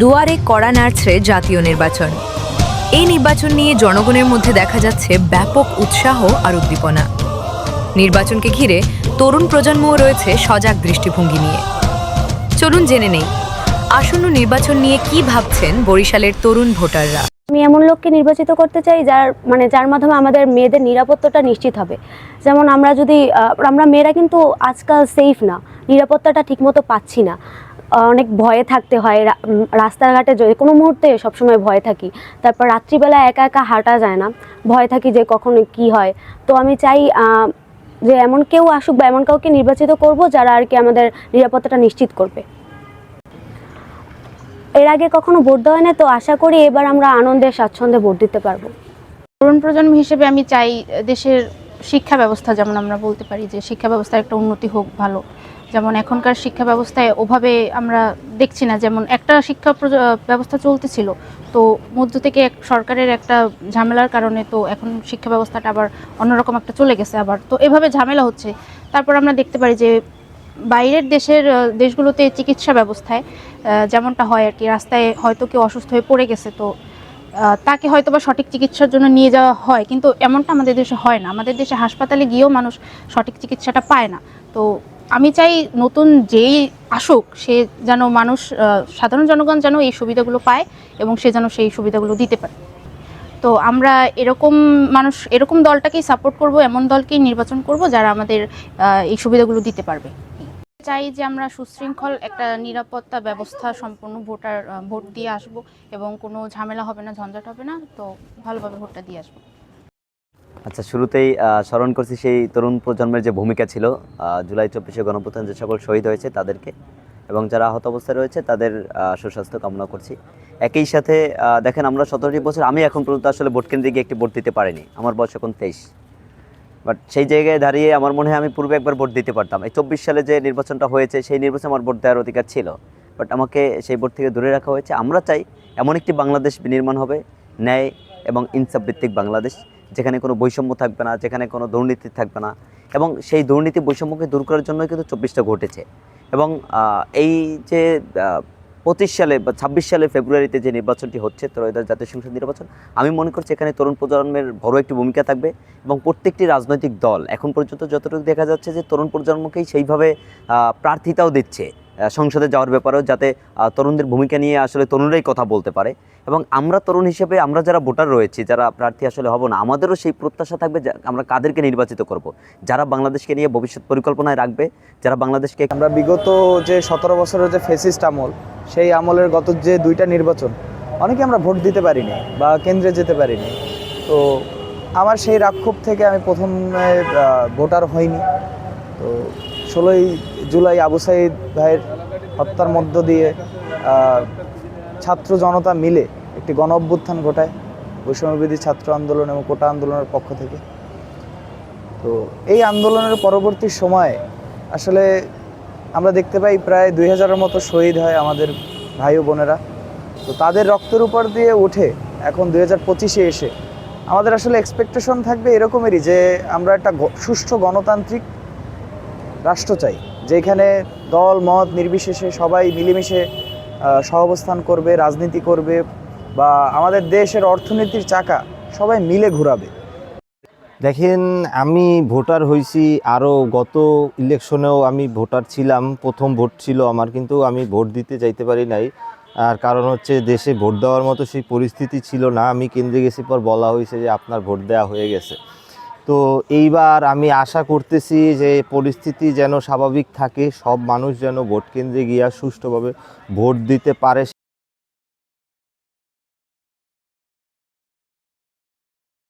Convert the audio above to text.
দুয়ারে কড়া নাড়ছে জাতীয় নির্বাচন। এই নির্বাচন নিয়ে জনগণের মধ্যে দেখা যাচ্ছে ব্যাপক উৎসাহ আর উদ্দীপনা। নির্বাচনকে ঘিরে তরুণ প্রজন্মও রয়েছে সজাগ দৃষ্টিভঙ্গি নিয়ে। চলুন জেনে নেই, আসন্ন নির্বাচন নিয়ে কি ভাবছেন বরিশালের তরুণ ভোটাররা? আমি এমন লোককে নির্বাচিত করতে চাই যার মানে যার মাধ্যমে আমাদের মেয়েদের নিরাপত্তাটা নিশ্চিত হবে। যেমন আমরা যদি আমরা মেয়েরা কিন্তু আজকাল সেফ না, নিরাপত্তাটা ঠিকমতো পাচ্ছি না। অনেক ভয়ে থাকতে হয়। রাস্তাঘাটে যে কোনো মুহূর্তে সবসময় ভয়ে থাকি, তারপর রাত্রিবেলা একা একা হাঁটা যায় না, ভয় থাকি যে কখন কি হয়। তো আমি চাই যে এমন কেউ আসুক বা এমন কাউকে নির্বাচিত করব যারা আর কি আমাদের নিরাপত্তাটা নিশ্চিত করবে। এর আগে কখনো ভোট দেওয়া হয় না তো আশা করি এবার আমরা আনন্দে, স্বাচ্ছন্দ্যে ভোট দিতে পারব। তরুণ প্রজন্ম হিসেবে আমি চাই, দেশের শিক্ষা ব্যবস্থা, যেমন আমরা বলতে পারি যে শিক্ষা ব্যবস্থার একটা উন্নতি হোক, ভালো। যেমন এখনকার শিক্ষা ব্যবস্থায় ওভাবে আমরা দেখছি না, যেমন একটা শিক্ষা ব্যবস্থা চলতেছিল, তো মধ্য থেকে এক সরকারের একটা ঝামেলার কারণে তো এখন শিক্ষা ব্যবস্থাটা আবার অন্যরকম একটা চলে গেছে আবার। তো এভাবে ঝামেলা হচ্ছে। তারপর আমরা দেখতে পারি যে বাইরের দেশের দেশগুলোতে চিকিৎসা ব্যবস্থায় যেমনটা হয় আর কি, রাস্তায় হয়তো কেউ অসুস্থ হয়ে পড়ে গেছে তো তাকে হয়তো বা সঠিক চিকিৎসার জন্য নিয়ে যাওয়া হয়, কিন্তু এমনটা আমাদের দেশে হয় না। আমাদের দেশে হাসপাতালে গিয়েও মানুষ সঠিক চিকিৎসাটা পায় না। তো আমি চাই নতুন যেই আসুক, সে যেন মানুষ সাধারণ জনগণ যেন এই সুবিধাগুলো পায় এবং সে যেন সেই সুবিধাগুলো দিতে পারে। তো আমরা এরকম মানুষ, এরকম দলটাকেই সাপোর্ট করব, এমন দলকেই নির্বাচন করব যারা আমাদের এই সুবিধাগুলো দিতে পারবে। চাই যে আমরা সুশৃঙ্খল একটা নিরাপত্তা ব্যবস্থা সম্পন্ন ভোটার ভোট দিয়ে আসব এবং কোনো ঝামেলা হবে না, ঝঞ্ঝাট হবে না, তো ভালোভাবে ভোটটা দিয়ে আসব। আচ্ছা শুরুতেই স্মরণ করছি সেই তরুণ প্রজন্মের যে ভূমিকা ছিল জুলাই চব্বিশে গণপ্রধান যে সকল শহীদ হয়েছে তাদেরকে এবং যারা আহত অবস্থায় রয়েছে তাদের সুস্বাস্থ্য কামনা করছি। একই সাথে দেখেন আমরা সতেরোটি বছর, আমি এখন পর্যন্ত আসলে ভোট কেন্দ্রে গিয়ে একটি ভোট দিতে পারিনি। আমার বয়স এখন তেইশ। বাট সেই জায়গায় দাঁড়িয়ে আমার মনে হয় আমি পূর্বে একবার ভোট দিতে পারতাম। এই চব্বিশ সালে যে নির্বাচনটা হয়েছে, সেই নির্বাচনে আমার ভোট দেওয়ার অধিকার ছিল। বাট আমাকে সেই ভোট থেকে দূরে রাখা হয়েছে। আমরা চাই এমন একটি বাংলাদেশ নির্মাণ হবে, ন্যায় এবং ইনসাফ ভিত্তিক বাংলাদেশ। যেখানে কোনো বৈষম্য থাকবে না, যেখানে কোনো দুর্নীতি থাকবে না এবং সেই দুর্নীতি বৈষম্যকে দূর করার জন্যই কিন্তু চব্বিশটা ঘটেছে। এবং এই যে পঁচিশ সালে বা ছাব্বিশ সালে ফেব্রুয়ারিতে যে নির্বাচনটি হচ্ছে, ত্রয়োদশ জাতীয় সংসদ নির্বাচন, আমি মনে করছি এখানে তরুণ প্রজন্মের বড় একটি ভূমিকা থাকবে এবং প্রত্যেকটি রাজনৈতিক দল, এখন পর্যন্ত যতটুকু দেখা যাচ্ছে যে তরুণ প্রজন্মকেই সেইভাবে প্রার্থিতাও দিচ্ছে। সংসদে যাওয়ার ব্যাপারেও যাতে তরুণদের ভূমিকা নিয়ে আসলে তরুণরাই কথা বলতে পারে। এবং আমরা তরুণ হিসেবে আমরা যারা ভোটার রয়েছি, যারা প্রার্থী আসলে হব না, আমাদেরও সেই প্রত্যাশা থাকবে যে আমরা কাদেরকে নির্বাচিত করব। যারা বাংলাদেশকে নিয়ে ভবিষ্যৎ পরিকল্পনায় রাখবে, যারা বাংলাদেশকে আমরা বিগত যে সতেরো বছরের যে ফেসিস্ট আমল, সেই আমলের গত যে দুইটা নির্বাচন, অনেকে আমরা ভোট দিতে পারিনি বা কেন্দ্রে যেতে পারিনি। তো আমার সেই রাক্ষোভ থেকে আমি প্রথমে ভোটার হইনি। তো ষোলোই জুলাই আবু সাইদ ভাইয়ের হত্যার মধ্য দিয়ে ছাত্র জনতা মিলে একটি গণ অভ্যুত্থান ঘটায় বৈষম্যবিধি ছাত্র আন্দোলন এবং কোটা আন্দোলনের পক্ষ থেকে। তো এই আন্দোলনের পরবর্তী সময়ে আসলে আমরা দেখতে পাই প্রায় দুই হাজারের মতো শহীদ হয় আমাদের ভাই ও বোনেরা। তো তাদের রক্তের উপর দিয়ে উঠে এখন দুই হাজার পঁচিশে এসে আমাদের আসলে এক্সপেকটেশন থাকবে এরকমেরই যে আমরা একটা সুষ্ঠু গণতান্ত্রিক রাষ্ট্র চাই। যেখানে দল, মত নির্বিশেষে সবাই মিলেমিশে সহাবস্থান করবে, রাজনীতি করবে বা আমাদের দেশের অর্থনীতির চাকা সবাই মিলে ঘুরাবে। দেখেন, আমি ভোটার হয়েছি আরও গত ইলেকশনেও আমি ভোটার ছিলাম, প্রথম ভোট ছিল আমার, কিন্তু আমি ভোট দিতে যাইতে পারি নাই। আর কারণ হচ্ছে দেশে ভোট দেওয়ার মতো সেই পরিস্থিতি ছিল না। আমি কেন্দ্রে গেছি পর বলা হয়েছে যে আপনার ভোট দেওয়া হয়ে গেছে। তো এইবার আমি আশা করতেছি যে পরিস্থিতি যেন স্বাভাবিক থাকে, সব মানুষ যেন ভোট কেন্দ্রে গিয়া সুষ্ঠুভাবে ভোট দিতে পারে